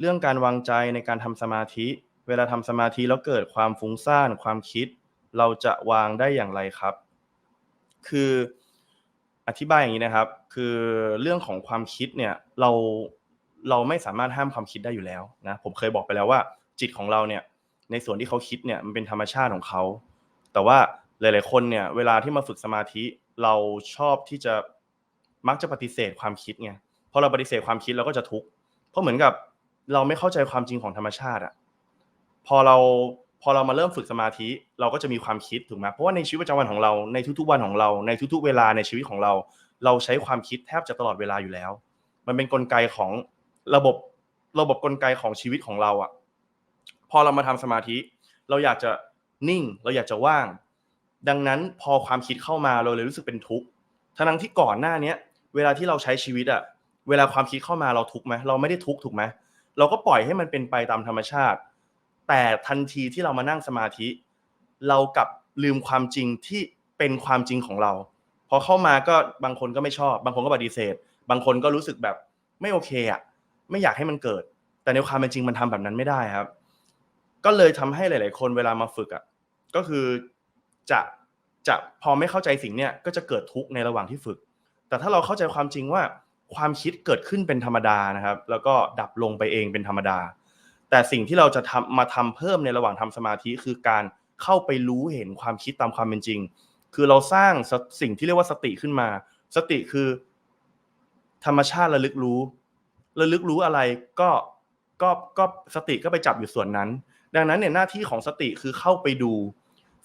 เรื่องการวางใจในการทำสมาธิ เวลาทำสมาธิแล้วเกิดความฟุ้งซ่านความคิด เราจะวางได้อย่างไรครับ คืออธิบายอย่างนี้นะครับ คือเรื่องของความคิดเนี่ยเราเราไม่สามารถห้ามความคิดได้อยู่แล้วนะผมเคยบอกไปแล้วว่า จิตของเราเนี่ยในส่วนที่เขาคิดเนี่ยมันเป็นธรรมชาติของเขา แต่ว่าหลาย ๆ คนเนี่ยเวลาที่มาฝึกสมาธิเราชอบที่จะมักจะปฏิเสธความคิดไงพอเราปฏิเสธความคิดเราก็จะทุกข์เพราะเหมือนกับ เราไม่เข้าใจความจริงของธรรมชาติอะพอเราพอเรามาเริ่มฝึกสมาธิ เราก็จะมีความคิดถูกไหมเพราะว่าในชีวิตประจำวันของเราในทุกๆวันของเราในทุกๆ เวลาในชีวิตของเรา เราใช้ความคิดแทบจะตลอดเวลาอยู่แล้ว มันเป็นนกลไกของระบบระบบกลไกของชีวิตของเราอะพอเรามาทำสมาธิ เราอยากจะนิ่ง เราอยากจะว่าง ดังนั้นพอความคิดเข้ามาเราเลยรู้สึกเป็นทุกข์ทั้งที่ก่อนหน้าเนี้ยเวลาที่เราใช้ชีวิตอะเวลาความคิดเข้ามาเราทุกข์ไหมเราไม่ได้ทุกข์ถูกไหม เราก็ปล่อยให้มันเป็นไปตามธรรมชาติ แต่ทันทีที่เรามานั่งสมาธิ เรากลับลืมความจริงที่เป็นความจริงของเรา พอเข้ามาก็บางคนก็ไม่ชอบ บางคนก็ปฏิเสธ บางคนก็รู้สึกแบบไม่โอเคอะไม่อยากให้มันเกิด แต่ในความเป็นจริงมันทำแบบนั้นไม่ได้ครับ ก็เลยทำให้หลาย ๆ คนเวลามาฝึกอะก็คือจะจะพอไม่เข้าใจสิ่งเนี้ยก็จะเกิดทุกข์ในระหว่างที่ฝึก แต่ถ้าเราเข้าใจความจริงว่า ความคิดเกิดขึ้นเป็นธรรมดานะครับ แล้วก็ดับลงไปเองเป็นธรรมดา แต่สิ่งที่เราจะทำมาทำเพิ่มในระหว่างทำสมาธิคือการเข้าไปรู้เห็นความคิดตามความเป็นจริง คือเราสร้างสิ่งที่เรียกว่าสติขึ้นมา สติคือ ธรรมชาติระลึกรู้ระลึกรู้อะไรก็ก็ก็สติก็ไปจับอยู่ส่วนนั้น ดังนั้นเนี่ยหน้าที่ของสติคือเข้าไปดู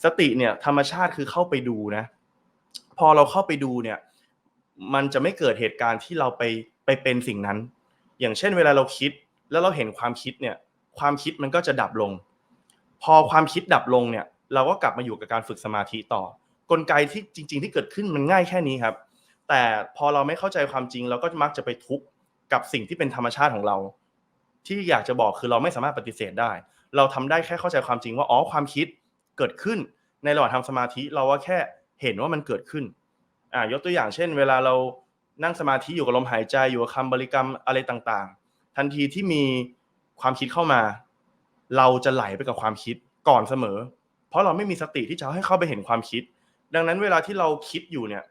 สติเนี่ยธรรมชาติคือเข้าไปดูนะ พอเราเข้าไปดูเนี่ย มันจะไม่เกิดเหตุการณ์ที่เราไปไปเป็นสิ่งนั้น อย่างเช่น เวลาเราคิดแล้วเราเห็นความคิดเนี่ย ความคิดมันก็จะดับลง พอความคิดดับลงเนี่ย เราก็กลับมาอยู่กับการฝึกสมาธิต่อ กลไกที่จริง ๆ ที่เกิดขึ้นมันง่ายแค่นี้ครับ แต่พอเราไม่เข้าใจความจริง เราก็มักจะไปทุกข์กับสิ่งที่เป็นธรรมชาติของเรา ที่อยากจะบอกคือเราไม่สามารถปฏิเสธได้ เราทำได้แค่เข้าใจความจริงว่าอ๋อความคิดเกิดขึ้นในระหว่างทำสมาธิ เราว่าแค่เห็นว่ามันเกิดขึ้น อ่ายกตัวอย่างเช่น เวลาเรานั่งสมาธิอยู่กับลมหายใจอยู่กับคำบริกรรมอะไรต่างๆ ทันทีที่มีความคิดเข้ามา เราจะไหลไปกับความคิดก่อนเสมอ เพราะเราไม่มีสติที่จะให้เข้าไปเห็นความคิด ดังนั้นเวลาที่เราคิดอยู่เนี่ย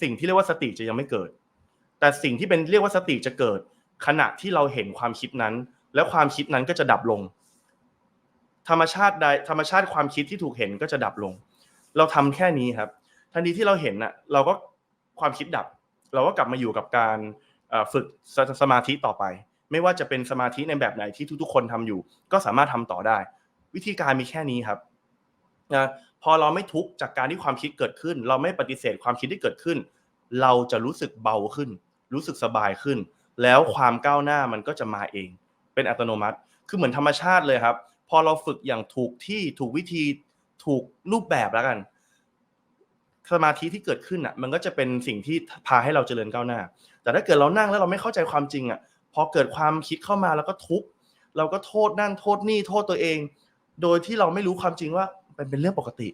สิ่งที่เรียกว่าสติจะยังไม่เกิด แต่สิ่งที่เป็นเรียกว่าสติจะเกิด ขณะที่เราเห็นความคิดนั้น แล้วความคิดนั้นก็จะดับลง ธรรมชาติใดธรรมชาติความคิดที่ถูกเห็นก็จะดับลง เราทำแค่นี้ครับ ทันทีที่เราเห็นน่ะเราก็ความคิดดับ เราก็กลับมาอยู่กับการฝึกสมาธิต่อไป ไม่ว่าจะเป็นสมาธิในแบบไหนที่ทุกๆ คนทำอยู่ ก็สามารถทำต่อได้ วิธีการมีแค่นี้ครับนะพอเราไม่ทุกข์จากการที่ความคิดเกิดขึ้น เราไม่ปฏิเสธความคิดที่เกิดขึ้น เราจะรู้สึกเบาขึ้น รู้สึกสบายขึ้น แล้วความก้าวหน้ามันก็จะมาเอง เป็นอัตโนมัติ คือเหมือนธรรมชาติเลยครับ พอเราฝึกอย่างถูกที่ถูกวิธีถูกรูปแบบแล้วกัน สมาธิที่เกิดขึ้นอะมันก็จะเป็นสิ่งที่พาให้เราเจริญก้าวหน้า แต่ถ้าเกิดเรานั่งแล้วเราไม่เข้าใจความจริงอะพอเกิดความคิดเข้ามาแล้วก็ทุกข์เราก็โทษนั่นโทษนี่โทษตัวเอง โดยที่เราไม่รู้ความจริงว่าเป็นเป็นเรื่องปกติ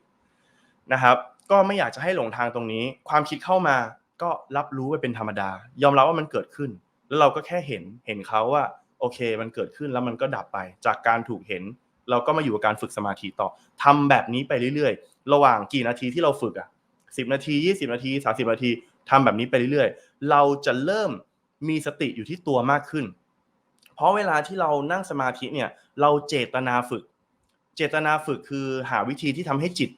นะครับ ก็ไม่อยากจะให้หลงทางตรงนี้ ความคิดเข้ามาก็รับรู้ไปเป็นธรรมดา ยอมรับว่ามันเกิดขึ้น แล้วเราก็แค่เห็นเห็นเขาว่าโอเค มันเกิดขึ้นแล้วมันก็ดับไป จากการถูกเห็น เราก็มาอยู่กับการฝึกสมาธิต่อทำแบบนี้ไปเรื่อยๆ ระหว่างกี่นาทีที่เราฝึกอะ สิบนาทียี่สิบนาทีสาสิบนาทีทำแบบนี้ไปเรื่อยๆ เราจะเริ่มมีสติอยู่ที่ตัวมากขึ้น เพราะเวลาที่เรานั่งสมาธิเนี่ยเราเจตนาฝึก เจตนาฝึกคือหาวิธีที่ทำให้จิต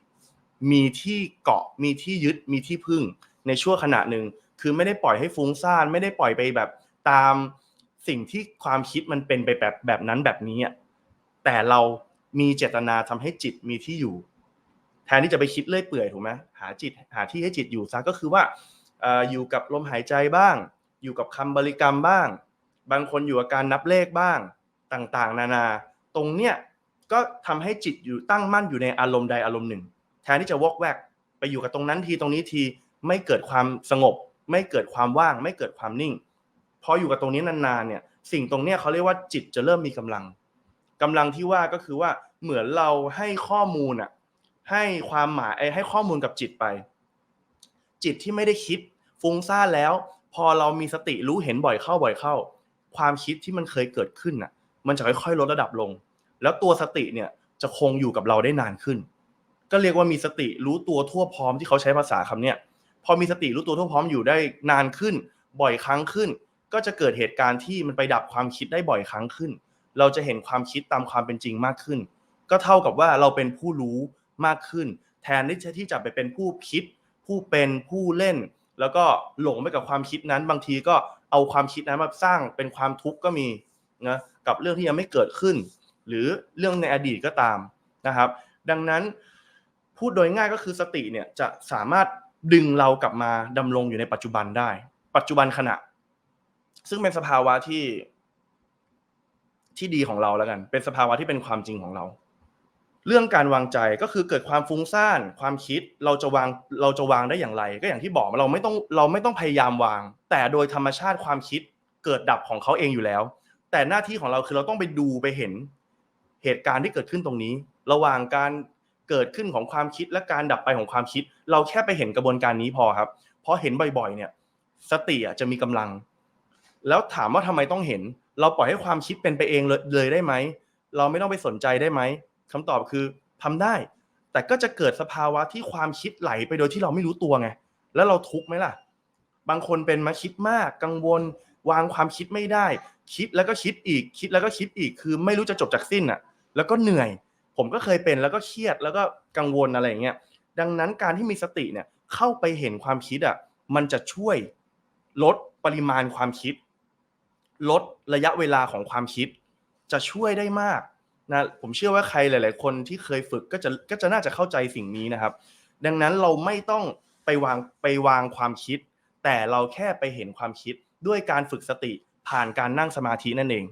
มีที่เกาะมีที่ยึดมีที่พึ่งในช่วงขณะหนึ่งคือไม่ได้ปล่อยให้ฟุ้งซ่านไม่ได้ปล่อยไปแบบตามสิ่งที่ความคิดมันเป็นไปแบบแบบนั้นแบบนี้อะแต่เรามีเจตนาทำให้จิตมีที่อยู่ ทนที่จะไปคิดเลื่อยเปื่อยถูกไหมหาจิตหาที่ให้จิตอยู่ซะก็คือว่าอยู่กับลมหายใจบ้าง อยู่กับคำบริกรรมบ้าง บางคนอยู่กับการนับเลขบ้างต่างๆ นานา ตรงเนี้ยก็ทำให้จิตอยู่ตั้งมั่นอยู่ในอารมณ์ใดอารมณ์หนึ่ง แทนที่จะวอกแวกไปอยู่กับตรงนั้นทีตรงนี้ทีไม่เกิดความสงบ ไม่เกิดความว่าง ไม่เกิดความนิ่ง พออยู่กับตรงนี้นานๆเนี่ยสิ่งตรงเนี้ยเขาเรียกว่าจิตจะเริ่มมีกำลังกำลังที่ว่าก็คือว่าเหมือนเราให้ข้อมูลอะ ให้ความหมายให้ข้อมูลกับจิตไป จิตที่ไม่ได้คิดฟุ้งซ่านแล้ว พอเรามีสติรู้เห็นบ่อยเข้าบ่อยเข้า ความคิดที่มันเคยเกิดขึ้นอะ มันจะค่อยๆลดระดับลง แล้วตัวสติเนี่ยจะคงอยู่กับเราได้นานขึ้น ก็เรียกว่ามีสติรู้ตัวทั่วพร้อมที่เขาใช้ภาษาคำเนี่ยพอมีสติรู้ตัวทั่วพร้อมอยู่ได้นานขึ้น บ่อยครั้งขึ้น ก็จะเกิดเหตุการณ์ที่มันไปดับความคิดได้บ่อยครั้งขึ้น เราจะเห็นความคิดตามความเป็นจริงมากขึ้น ก็เท่ากับว่าเราเป็นผู้รู้ มากขึ้น แทนที่จะที่จะไปเป็นผู้คิด ผู้เป็นผู้เล่น แล้วก็หลงไปกับความคิดนั้น บางทีก็เอาความคิดนั้นมาสร้างเป็นความทุกข์ก็มีนะกับเรื่องที่ยังไม่เกิดขึ้น หรือเรื่องในอดีตก็ตามนะครับ ดังนั้นพูดโดยง่ายก็คือสติเนี่ยจะสามารถดึงเรากลับมาดำรงอยู่ในปัจจุบันได้ ปัจจุบันขณะ ซึ่งเป็นสภาวะที่ที่ดีของเราแล้วกัน เป็นสภาวะที่เป็นความจริงของเรา เรื่องการวางใจก็คือเกิดความฟุ้งซ่านความคิดเราจะวางเราจะวางได้อย่างไร ก็อย่างที่บอกเราไม่ต้องเราไม่ต้องพยายามวาง แต่โดยธรรมชาติความคิดเกิดดับของเขาเองอยู่แล้ว แต่หน้าที่ของเราคือเราต้องไปดูไปเห็นเหตุการณ์ที่เกิดขึ้นตรงนี้ ระหว่างการเกิดขึ้นของความคิดและการดับไปของความคิด เราแค่ไปเห็นกระบวนการนี้พอครับพราะเห็นบ่อยๆ เนี่ย สติจะมีกำลัง แล้วถามว่าทำไมต้องเห็น เราปล่อยให้ความคิดเป็นไปเองเลยเลยได้ไหมเราไม่ต้องไปสนใจได้ไหม คำตอบคือทำได้ แต่ก็จะเกิดสภาวะที่ความคิดไหลไปโดยที่เราไม่รู้ตัวไง แล้วเราทุกข์ไหมล่ะ บางคนเป็นมาคิดมากกังวล วางความคิดไม่ได้ คิดแล้วก็คิดอีก คิดแล้วก็คิดอีก คือไม่รู้จะจบจากสิ้นอะ แล้วก็เหนื่อย ผมก็เคยเป็นแล้วก็เครียดแล้วก็กังวลอะไรอย่างเงี้ย ดังนั้นการที่มีสติเนี่ยเข้าไปเห็นความคิดอะ มันจะช่วยลดปริมาณความคิด ลดระยะเวลาของความคิด จะช่วยได้มาก นะผมเชื่อว่าใครหลาย ๆ คนที่เคยฝึกก็จะก็จะน่าจะเข้าใจสิ่งนี้นะครับ ดังนั้นเราไม่ต้องไปวางไปวางความคิด แต่เราแค่ไปเห็นความคิดด้วยการฝึกสติผ่านการนั่งสมาธินั่นเอง